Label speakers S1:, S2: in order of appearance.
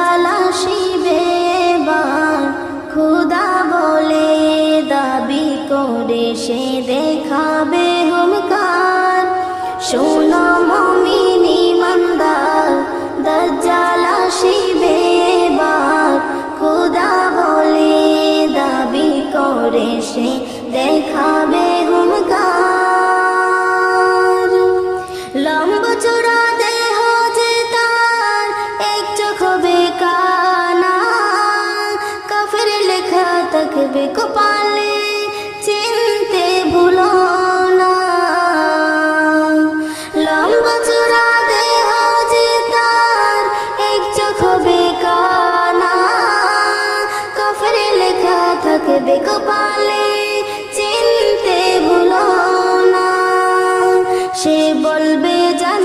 S1: কাল আসিবে বার খুদা বলে দাবি করে সে দেখাবে হুমকার শোনো মমিন থাকবে কপালে, চিনতে ভুল দেহ এক চোখ কফরে লেখা কপালে, চিনতে ভুলো না। সে বলবে, জান